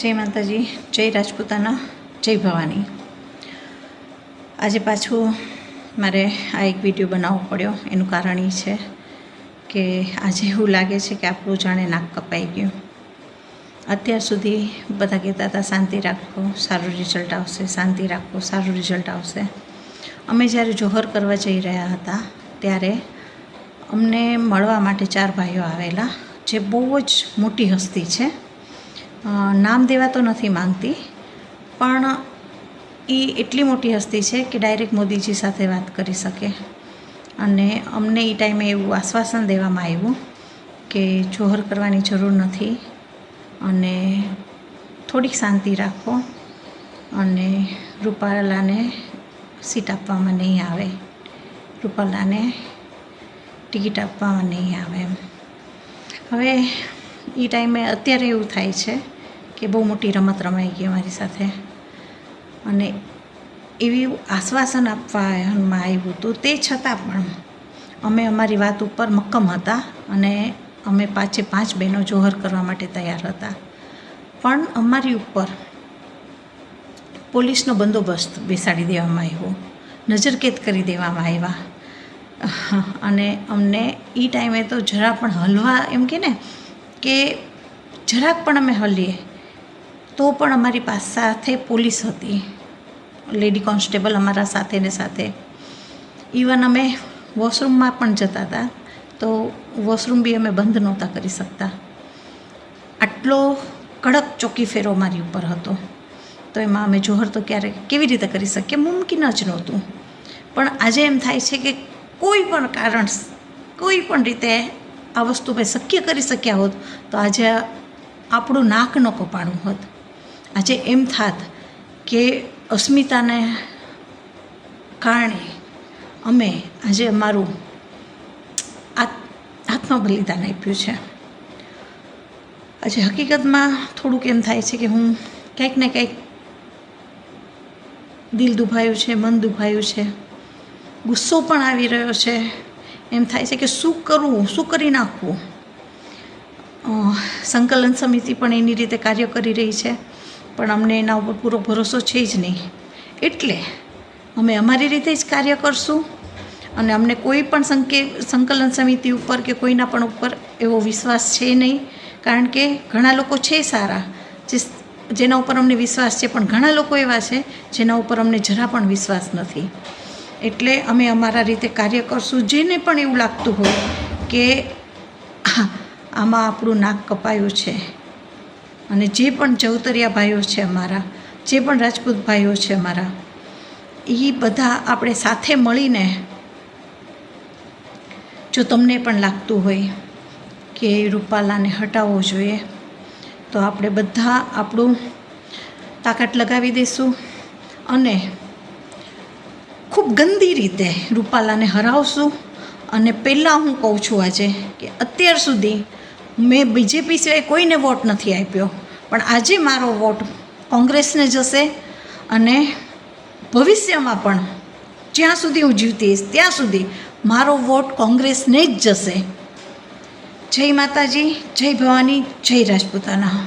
જય માતાજી, જય રાજપૂતાના, જય ભવાની. આજે પાછું મારે આ એક વીડિયો બનાવવો પડ્યો, એનું કારણ એ છે કે આજે એવું લાગે છે કે આપણું જાણે નાક કપાઈ ગયું. અત્યાર સુધી બધા કહેતા હતા, શાંતિ રાખો, સારું રિઝલ્ટ આવશે, શાંતિ રાખો, સારું રિઝલ્ટ આવશે. અમે જ્યારે જોહર કરવા જઈ રહ્યા હતા, ત્યારે અમને મળવા માટે ચાર ભાઈઓ આવેલા, જે બહુ જ મોટી હસ્તી છે. નામ દેવા તો નથી માંગતી, પણ એ એટલી મોટી હસ્તી છે કે ડાયરેક્ટ મોદીજી સાથે વાત કરી શકે. અને અમને એ ટાઈમે એવું આશ્વાસન દેવામાં આવ્યું કે જોહર કરવાની જરૂર નથી અને થોડીક શાંતિ રાખો અને રૂપાલાને સીટ આપવામાં નહીં આવે. રૂપાલાને ટિકિટ આપવામાં નહીં આવે એમ. હવે એ ટાઈમે અત્યારે એવું થાય છે કે બહુ મોટી રમત રમાઈ ગઈ અમારી સાથે. અને એવી આશ્વાસન આપવામાં આવ્યું. હતું તે છતાં પણ અમે અમારી વાત ઉપર મક્કમ હતા અને અમે પાંચે પાંચ બહેનો જોહર કરવા માટે તૈયાર હતા. પણ અમારી ઉપર પોલીસનો બંદોબસ્ત બેસાડી દેવામાં આવ્યો. નજરકેદ કરી દેવામાં આવ્યા. અને અમને એ ટાઈમે તો જરા પણ હલવા એમ કે ને, કે જરાક પણ અમે હલીએ. તો પણ અમારી પાસે સાથે પોલીસ હતી. લેડી કોન્સ્ટેબલ અમારા સાથે ને સાથે. ઇવન અમે વોશરૂમમાં પણ જતા હતા. તો વોશરૂમ બી અમે બંધ નહોતા કરી શકતા. આટલો કડક ચોકી ફેરો મારી ઉપર હતો. તો એમાં અમે જોહર તો ક્યારે કેવી રીતે કરી શકીએ? મુમકિન જ નહોતું. પણ આજે એમ થાય છે કે કોઈ પણ કારણ કોઈ પણ રીતે આ વસ્તુ મેં શક્ય કરી શક્યા હોત તો આજે આપણું નાક ન કપાણું હોત. આજે એમ થાત કે અસ્મિતાને કારણે અમે આજે અમારું આત- આત્મબલિદાન આપ્યું છે. આજે હકીકતમાં થોડુંક એમ થાય છે કે હું કંઈક ને કંઈક દિલ દુભાયું છે, મન દુભાયું છે. ગુસ્સો પણ આવી રહ્યો છે. એમ થાય છે કે શું કરવું, શું કરી નાખવું? સંકલન સમિતિ પણ એની રીતે કાર્ય કરી રહી છે. પણ અમને એના ઉપર પૂરો ભરોસો છે જ નહીં. એટલે અમે અમારી રીતે જ કાર્ય કરશું અને અમને કોઈ પણ સંકે, સંકલન સમિતિ ઉપર કે કોઈના પણ ઉપર એવો વિશ્વાસ છે નહીં. કારણ કે ઘણા લોકો છે સારા, જે જેના ઉપર અમને વિશ્વાસ છે, પણ ઘણા લોકો એવા છે જેના ઉપર અમને જરા પણ વિશ્વાસ નથી. એટલે અમે અમારા રીતે કાર્ય કરશું. જેને પણ એવું લાગતું હોય કે આમાં આપણું નાક કપાયું છે અને જે પણ ચૌતરિયા ભાઈઓ છે અમારા, જે પણ રાજપૂત ભાઈઓ છે અમારા, એ બધા આપણે સાથે મળીને જો તમને પણ લાગતું હોય કે રૂપાલાને હટાવવો જોઈએ, તો આપણે બધા આપણું તાકાત લગાવી દઈશું અને ખૂબ ગંદી રીતે રૂપાલાને હરાવશું. અને પહેલાં હું કહું છું આજે કે અત્યાર સુધી મેં બીજેપી સિવાય કોઈને વોટ નથી આપ્યો. પણ આજે મારો વોટ કોંગ્રેસને જશે અને ભવિષ્યમાં પણ જ્યાં સુધી હું જીવતીશ, ત્યાં સુધી મારો વોટ કોંગ્રેસને જ જશે. જય માતાજી, જય ભવાની, જય રાજપૂતાના.